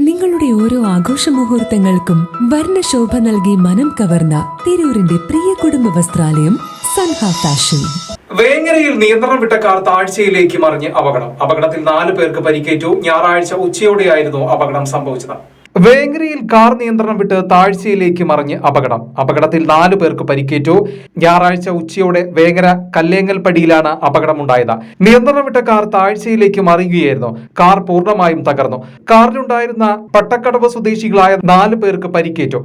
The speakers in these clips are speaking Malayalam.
നിങ്ങളുടെ ഓരോ ആഘോഷ മുഹൂർത്തങ്ങൾക്കും വർണശോഭ നൽകി മനം കവർന്ന തിരൂരിന്റെ പ്രിയ കുടുംബ വസ്ത്രാലയം സൻഹ ഫാഷൻ. വേങ്ങരയിൽ നിയന്ത്രണം വിട്ട കാർ താഴ്ചയിലേക്ക് മറിഞ്ഞ് അപകടം. അപകടത്തിൽ നാല് പേർക്ക് പരിക്കേറ്റു. ഞായറാഴ്ച ഉച്ചയോടെയായിരുന്നു അപകടം സംഭവിച്ചത്. വേങ്ങരയിൽ കാർ നിയന്ത്രണം വിട്ട് താഴ്ചയിലേക്ക് മറിഞ്ഞ് അപകടം. അപകടത്തിൽ നാലു പേർക്ക് പരിക്കേറ്റു. ഞായറാഴ്ച ഉച്ചയോടെ വേങ്ങര കല്ലേങ്ങൽപ്പടിയിലാണ് അപകടമുണ്ടായത്. നിയന്ത്രണം വിട്ട കാർ താഴ്ചയിലേക്ക് മറിയുകയായിരുന്നു. കാർ പൂർണമായും തകർന്നു. കാറിലുണ്ടായിരുന്ന പട്ടക്കടവ് സ്വദേശികളായ നാല് പേർക്ക് പരിക്കേറ്റു.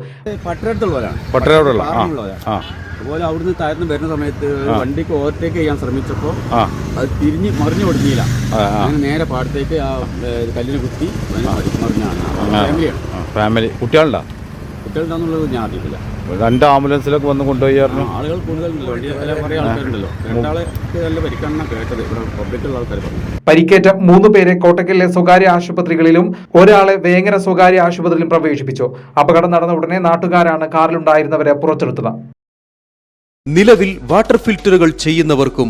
അതുപോലെ അവിടുന്ന് താഴ്ന്ന് വരുന്ന സമയത്ത് വണ്ടിക്ക് ഓവർടേക്ക് ചെയ്യാൻ ശ്രമിച്ചപ്പോൾ അത് തിരിഞ്ഞ് മറിഞ്ഞു കൊടുക്കില്ല. അങ്ങനെ നേരെ പാടത്തേക്ക് ആ കല്ലിനെ കുത്തി മറിഞ്ഞാണ്. ഫാമിലിയാണ് ആ, ഫാമിലി കുട്ടികളുണ്ടോ? കുട്ടികളുണ്ടാന്നുള്ളത് ഞാൻ അറിയില്ല രണ്ട് ആംബുലൻസിലൊക്കെ വന്ന് കൊണ്ടുപോയിരുന്നു ആളുകൾ കൂടുതലുണ്ടല്ലോ. പരിക്കേറ്റ മൂന്ന് പേരെ കോട്ടക്കലിലെ സ്വകാര്യ ആശുപത്രികളിലും ഒരാളെ വേങ്ങര സ്വകാര്യ ആശുപത്രിയിലും പ്രവേശിപ്പിച്ചു. അപകടം നടന്ന ഉടനെ നാട്ടുകാരാണ് കാറിലുണ്ടായിരുന്നവരെ പുറത്തെടുത്തത്. നിലവിൽ വാട്ടർ ഫിൽറ്ററുകൾ ചെയ്യുന്നവർക്കും